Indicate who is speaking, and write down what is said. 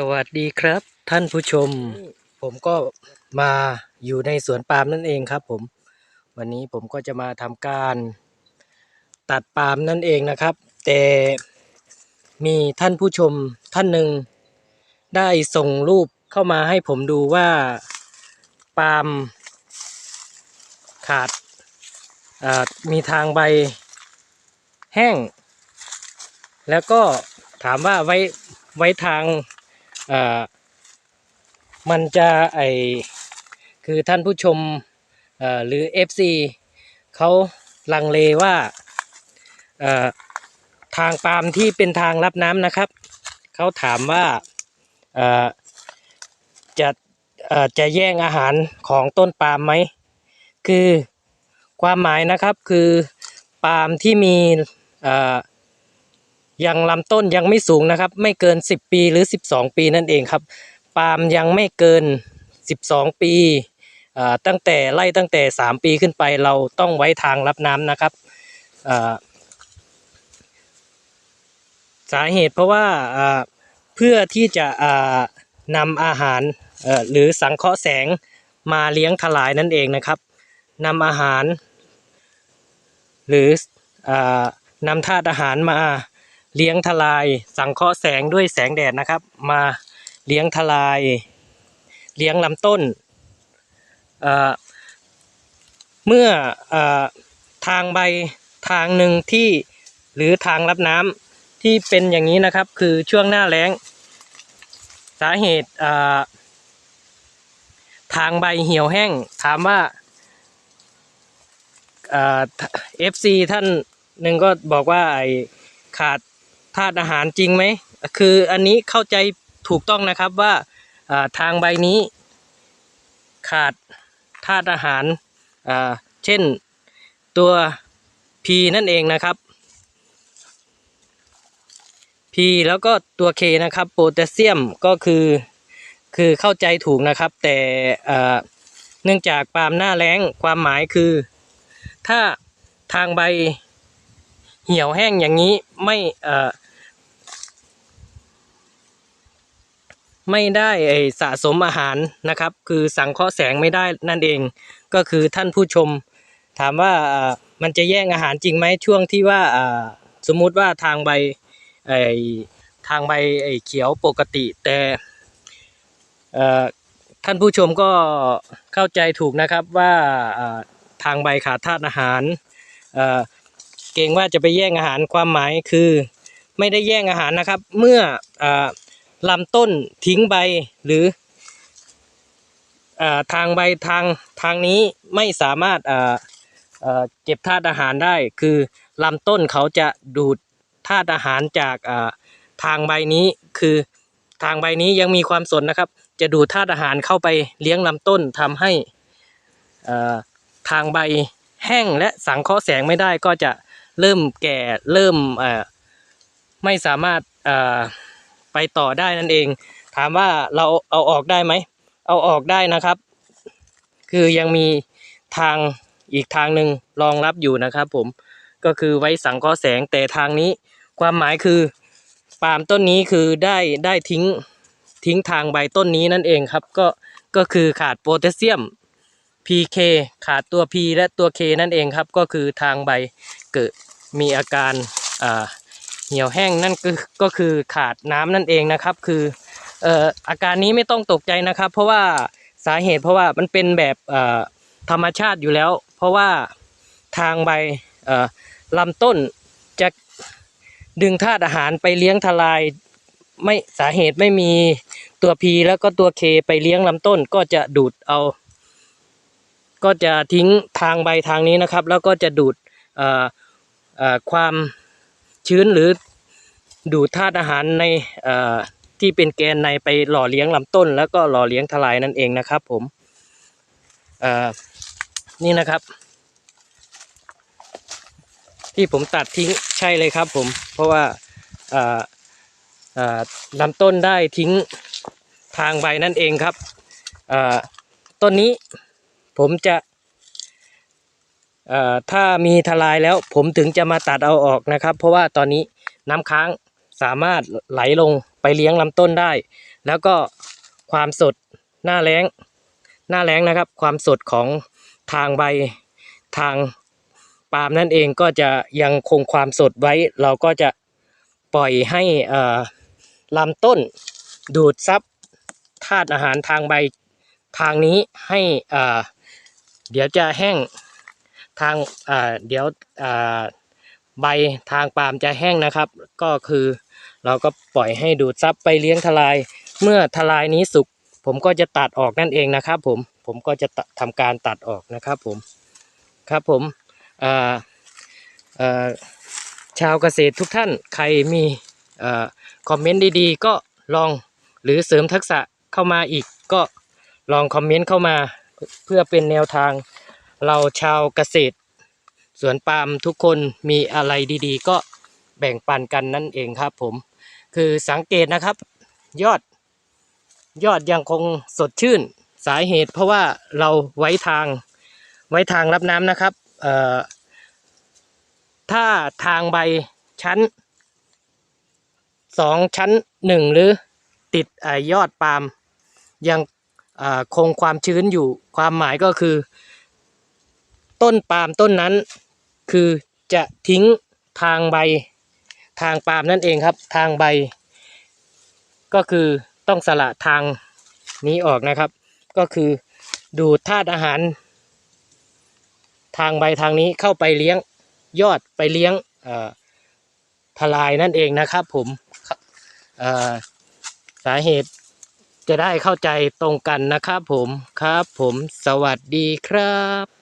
Speaker 1: สวัสดีครับ ท่านผู้ชม ผมก็มาอยู่ในสวนปาล์มนั่นเองครับ ผม วันนี้ผมก็จะมาทำการตัดปาล์มนั่นเองนะครับ แต่มีท่านผู้ชมท่านหนึ่งได้ส่งรูปเข้ามาให้ผมดูว่าปาล์มขาดมีทางใบแห้ง แล้วก็ถามว่าไว้ไว้ทาง อ่อมันจะไอคือท่านผู้ชมเอ่อหรือ FC เขาลังเลว่าทางปาล์มที่เป็นทางรับน้ำนะครับ เขาถามว่าจะจะแย่งอาหารของต้นปาล์มไหม คือความหมายนะครับคือปาล์มที่มีอ ยังลำต้นยังไม่สูงนะครับ ไม่เกิน 10 ปีหรือ 12 ปีนั่นเองครับ ปาล์มยังไม่เกิน 12 ปีอ่าตั้งแต่ไล่ตั้งแต่ 3 ปีขึ้นไปเราต้องไว้ทางรับน้ำนะครับสาเหตุเพราะว่าเพื่อที่จะนำอาหารหรือสังเคราะห์แสงมาเลี้ยงทลายนั่นเองนะครับนำอาหาร หรืออนำธาตุอาหารมา เลี้ยงทลาย สังเคราะห์แสงด้วยแสงแดดนะครับ มาเลี้ยงทลาย เลี้ยงลำต้นเเมื่ออทางใบทางหนึ่งที่หรือทางรับน้ำที่เป็นอย่างนี้นะครับ คือช่วงหน้าแล้ง สาเหตุทางใบเหี่ยวแห้งถามว่าเอฟซีท่านหนึ่งก็บอกว่าไอขาด ธาตุอาหารจริงไหม คืออันนี้เข้าใจถูกต้องนะครับว่าทางใบนี้ขาดธาตุอาหาร เช่นตัว P นั่นเองนะครับ P แล้วก็ตัว K นะครับโพแทสเซียมก็คือคือเข้าใจถูกนะครับ แต่เนื่องจากปาล์มหน้าแล้งความหมายคือ ถ้าทางใบเหี่ยวแห้งอย่างนี้ไม่เอ่อ ไม่ได้สะสมอาหารนะครับ คือสังเคราะห์แสงไม่ได้นั่นเอง ก็คือท่านผู้ชม ถามว่ามันจะแย่งอาหารจริงไหมช่วงที่ว่าสมมุติว่าทางใบไอ้ทางใบไอ้เขียวปกติ แต่ท่านผู้ชมก็เข้าใจถูกนะครับว่าทางใบขาดธาตุอาหารเอ่อเกรงว่าจะไปแย่งอาหารความหมายคือ ไม่ได้แย่งอาหารนะครับ เมื่ออ ลำต้นทิ้งใบหรืออทางใบทางทางนี้ไม่สามารถเอ่อเอ่อเก็บธาตุอาหารได้ คือลำต้นเขาจะดูดธาตุอาหารจากทางใบนี้คือทางใบนี้ยังมีความสนนะครับ จะดูดธาตุอาหารเข้าไปเลี้ยงลำต้นทำให้ทางใบแห้งและสังเคราะห์แสงไม่ได้ก็จะเริ่มแก่เริ่มไม่สามารถ ไปต่อได้นั่นเอง ถามว่าเราเอาออกได้ไหม เอาออกได้นะครับ คือยังมีทางอีกทางหนึ่งรองรับอยู่นะครับผมก็คือไว้สังเคราะห์แสงแต่ทางนี้ ความหมายคือปาล์มต้นนี้คือได้ได้ทิ้งทิ้งทางใบต้นนี้นั่นเองครับ ก็ก็คือขาดโพแทสเซียม PK ขาดตัว P และตัว K นั่นเองครับ ก็คือทางใบเกิดมีอาการอ่า เหี่ยวแห้งนั่นก็ก็คือขาดน้ำนั่นเองนะครับ คือเอ่ออาการนี้ไม่ต้องตกใจนะครับ เพราะว่าสาเหตุเพราะว่ามันเป็นแบบเอ่อธรรมชาติอยู่แล้ว เพราะว่าทางใบเอ่อลำต้นจะดึงธาตุอาหารไปเลี้ยงทลายไม่สาเหตุไม่มีตัว P แล้วก็ตัว K ไปเลี้ยงลำต้นก็จะดูดเอา ก็จะทิ้งทางใบทางนี้นะครับ แล้วก็จะดูดความ ชื้นหรือดูดธาตุอาหารในที่เป็นแกนในไปหล่อเลี้ยงลำต้น แล้วก็หล่อเลี้ยงทลายนั่นเองนะครับ ผมนี่นะครับ ที่ผมตัดทิ้งใช่เลยครับผม เพราะว่าลำต้นได้ทิ้งทางใบนั่นเองครับต้นนี้ผมจะ ถ้ามีทลายแล้วผมถึงจะมาตัดเอาออกนะครับ เพราะว่าตอนนี้น้ำค้างสามารถไหลลงไปเลี้ยงลำต้นได้ แล้วก็ความสดหน้าแล้งหน้าแล้งนะครับ ความสดของทางใบทางปาล์มนั่นเองก็จะยังคงความสดไว้ เราก็จะปล่อยให้ลำต้นดูดซับธาตุอาหารทางใบทางนี้ให้เดี๋ยวจะแห้ง ทางเอ่อเดี๋ยวอ่อใบทางปาล์มจะแห้งนะครับ ก็คือเราก็ปล่อยให้ดูดซับไปเลี้ยงทลาย เมื่อทลายนี้สุกผมก็จะตัดออกนั่นเองนะครับ ผมผมก็จะตทำการตัดออกนะครับผมครับผมชาวเกษตรทุกท่านใครมีอคอมเมนต์ดีๆ ก็ลองหรือเสริมทักษะเข้ามาอีกก็ลองคอมเมนต์เข้ามาเพื่อเป็นแนวทาง เราชาวเกษตร สวนปาล์มทุกคนมีอะไรดีๆ ก็แบ่งปันกันนั่นเองครับ ผม คือสังเกตนะครับ ยอด ยอดยังคงสดชื่นสาเหตุ เพราะว่าเราไว้ทางไว้ทางรับน้ำนะครับถ้าทางใบชั้นสองชั้นหนึ่งหรือติดอยอดปาล์มยังคงความชื้นอยู่ความหมายก็คือ ต้นปาล์มต้นนั้น คือจะทิ้งทางใบทางปาล์มนั่นเองครับ ทางใบ ก็คือต้องสละทางนี้ออกนะครับ ก็คือดูดธาตุอาหาร ทางใบทางนี้เข้าไปเลี้ยงยอดไปเลี้ยงทลายนั่นเองนะครับ ผมสาเหตุจะได้เข้าใจตรงกันนะครับผมครับผมสวัสดีครับ